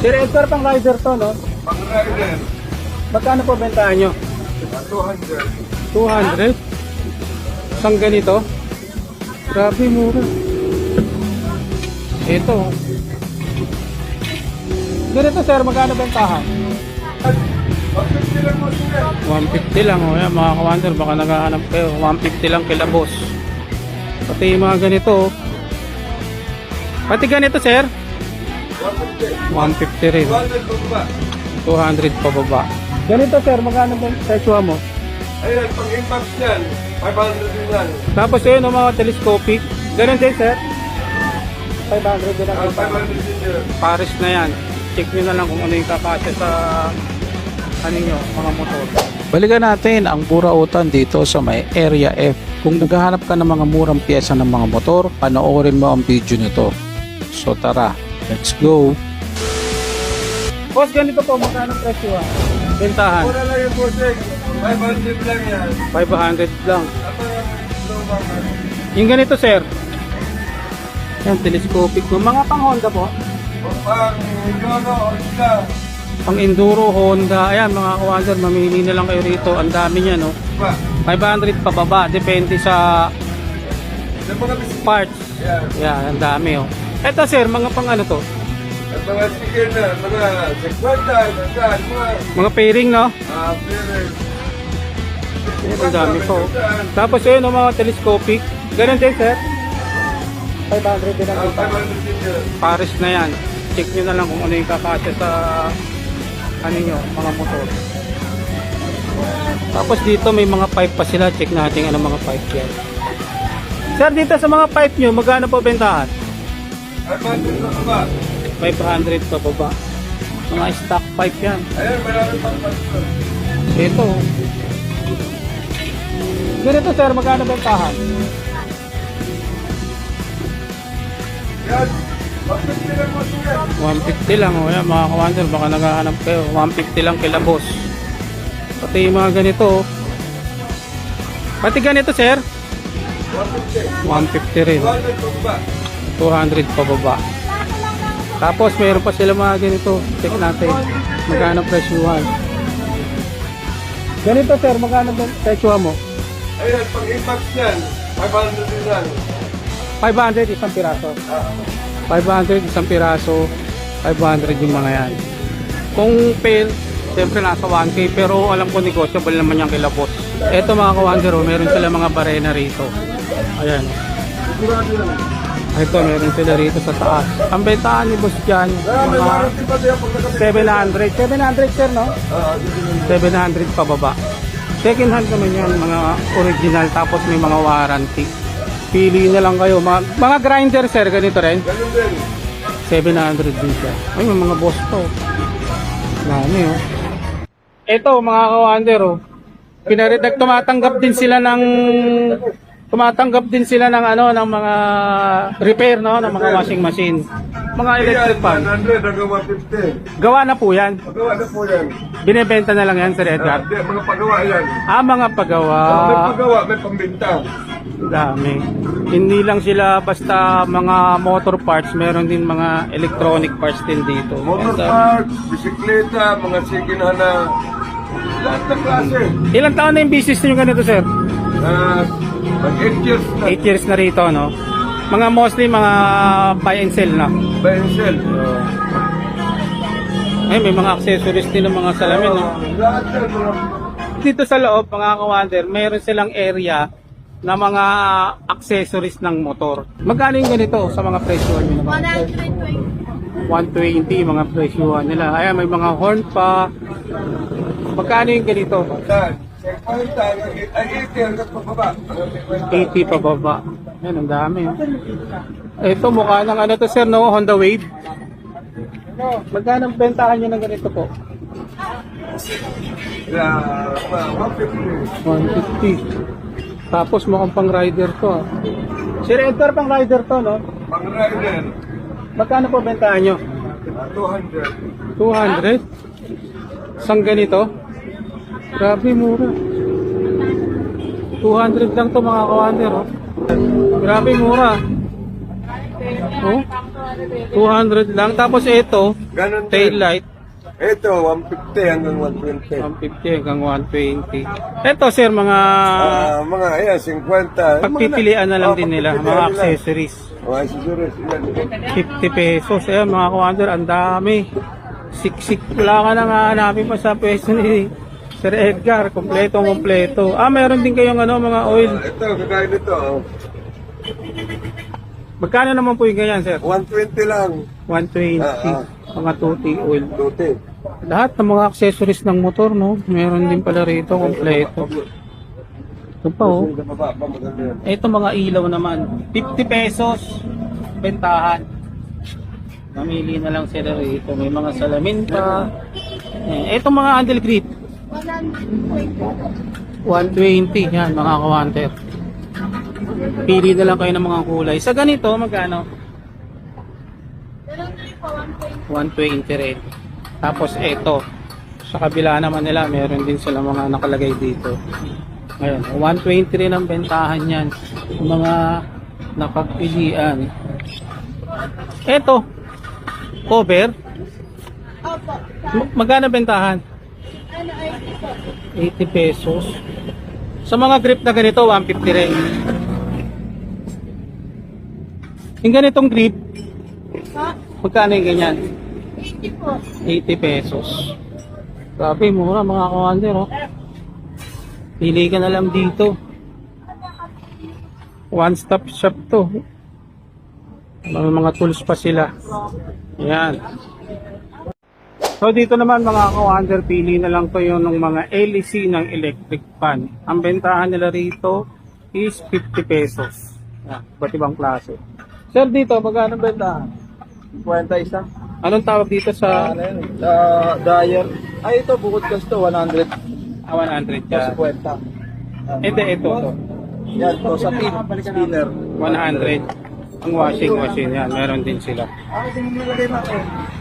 Sir Edgar, pang rider to, no? Pang rider, Magkano po bentahan nyo? 200. 200? Isang ganito? Grabe, mura. Ito. oh. Ganito, sir, magkano bentahan? 150 lang sila. 150 lang, oh. Yan, mga kawander, baka naghahanap kayo. 150 lang kila boss. Pati yung mga ganito, oh. Pati ganito, sir? 150. 150 rin. 200 pa ba? 200 pababa. Ganito, sir, magkano ba yung presyo mo? Ayan, pang impact yan, 500 din yan. Tapos yun, ang mga telescopic. Ganun din, sir? 500 din Ah, ang 500 din yan. Paris na yan. Check nyo na lang kung ano yung kakasya sa ano nyo, mga motor. Balikan natin ang burautan dito sa may Area F. Kung naghahanap ka ng mga murang pyesa ng mga motor, panoorin mo ang video nito. So tara, let's go! Boss, ganito po, magkano presyo ah? Bentahan, Mura lang yung bossing. 500 lang yan. 500 lang. Apa yung ganito, sir. Yan, telescopic mo. Mga pang Honda po. O pang Yono, Ortega. Pang Enduro, Honda. Ayan, mga kawander, mamili na lang kayo rito. Ang dami niya, no? Pa. 500 pababa. Depende sa parts. Yan, ang dami, oh. Ito, sir, mga pang ano to? At mga sticker na, mga 50, nandaan, mga Mga pairing, no? ah, pere. Yan, ang dami po. Tapos yun, ang mga telescopic. Ganun din, sir. 500 din ang Ah, isa. 500 din yan. Paris na yan. Check nyo na lang kung ano yung kakasya sa ano nyo, mga motor. Tapos dito may mga pipe pa sila. Check natin ano mga pipe yan. Sir, dito sa mga pipe nyo, magkano po bentahan? 500 na ba? 500 pa baba. Mga stock pipe yan. Ayan, marami pang pastor. Ito. Ganito sir, magkano bentahan? Yan. 150 lang mo sila. 150 lang, oh, yan, mga kawander, baka naghahanap kayo. 150 lang kila boss. Pati yung mga ganito, oh. Pati ganito, sir? 150. 150 rin. 200 pa ba? 200 pababa. Tapos, mayroon pa sila mga ganito. Check natin. Magkano presyuhan. Ganito, sir, magkano presyuhan mo? Ayan, pang impact yan, 500 din yan. 500 isang piraso. Ah, 500 isang piraso. 500 yung mga yan. Kung pair, siyempre nasa 1K pero alam ko negotiable naman yung kila boss. Ito mga kawander, oh, meron sila mga barena rito. Ayan. Ito, meron sila rito sa taas. Ang bentahan ni boss may mga warranty pa din pag nakapit. 700. 700 sir, no? Ah, dito lang. 700 pababa. Second hand naman yan, mga original tapos may mga warranty. Pili na lang kayo. Mga, mga grinder sir, ganito rin. Ganun din. 700 din siya. Ay, may mga boss to. Dami oh. Ito, mga kawander oh. Pinaredag, tumatanggap din sila ng tumatanggap din sila ng ano ng mga repair no ng mga washing machine. Mga electric fan. 100 hanggang 150. Gawa na po 'yan. Pagawa na po yan. Binebenta na lang 'yan Sir Ah, Edgar. di, mga pagawa yan. Ah, mga pagawa. may pagawa, may pambinta. Dami. Hindi lang sila basta mga motor parts, meron din mga electronic parts din dito. Motor dami. parts, bisikleta, mga sikin na lahat ng klase. Ilang taon na yung business niyo ganito, sir? Ah, mag 8 years na. 8 years na rito, no? Mga mostly mga buy and sell na. Buy and sell. Ay, may mga accessories din ng mga salamin, no? Lahat Dito sa loob, mga kawander, meron silang area na mga accessories ng motor. Magkano yung ganito sa mga presyo nyo? 120. 120 mga presyo nila. Ayan, may mga horn pa. Magkano yung ganito? Saan? 50, ay 80 hanggang pababa. 80 pa baba. Yan, ang dami. oh. Ito, mukha ng ano to sir, no? Honda Wave. Magkano ang bentahan nyo ng ganito po? Yeah, mga 150. 150. Tapos mukhang pang rider to. ah. Sir Edgar, pang rider to, no? Pang rider, Magkano po bentahan nyo? ah, 200. 200? Isang ganito? Grabe, mura. 200 lang to mga kawander, oh. Grabe, mura. Oh? 200 lang. Tapos ito, tail light, Ito, 150 hanggang 120. 150 hanggang 120. Ito sir, mga Ah, mga ayan, 50. pagpipilian na lang Oh, din nila, mga accessories. Mga accessories. Yan. 50 pesos. Ayan mga kawander, ang dami. Siksik. Wala ka nang hanapin pa sa pwesto ni Sir Edgar. Kompletong kompleto. Ah, meron din kayong ano, mga oil. Ah, Ito, kagaya nito. oh. Magkano naman po yung ganyan, sir? 120 lang. 120. Ah, Mga tuti oil. Duty. Lahat ng mga accessories ng motor, no? Meron din pala rito, kompleto. Ito pa, oh. Maganda yan. Ito mga ilaw naman. 50 pesos. Bentahan. Mamili na lang sila rito. May mga salamin pa. Eh, Ito mga handle grip. 120. Yan, mga kawanter. Pili na lang kayo ng mga kulay. Sa ganito, magkano? 120 rin. Tapos ito. Sa kabila naman nila, meron din sila mga nakalagay dito. Ngayon, 120 rin ang bentahan yan. Mga napagpilian. Ito, cover. Opo. Magkano bentahan? Ano, 80 po. 80 pesos. Sa mga grip na ganito, 150 rin. Yung ganitong grip, Ha? magkano yung ganyan? 80 po. 80 pesos. Grabe, mura mga kawander, oh. Pili ka na lang dito. One stop shop to. May mga tools pa sila. Yan. So dito naman mga kawander, pili na lang to yung ng mga LEC ng electric fan. Ang bentahan nila rito is 50 pesos. Yan, iba't ibang klase. Sir, dito, magkano bentahan? 50 isa. Anong tawag dito sa Ano yun? Uh, dryer. Ay, ito, bukod kasi ito, 100. ah, 100 Ito, ka? 50. Ito, ito, ito. Yan, to sa pin, spinner. 100. Ang washing machine yan, meron din sila. Ah, ito yung nilagay natin.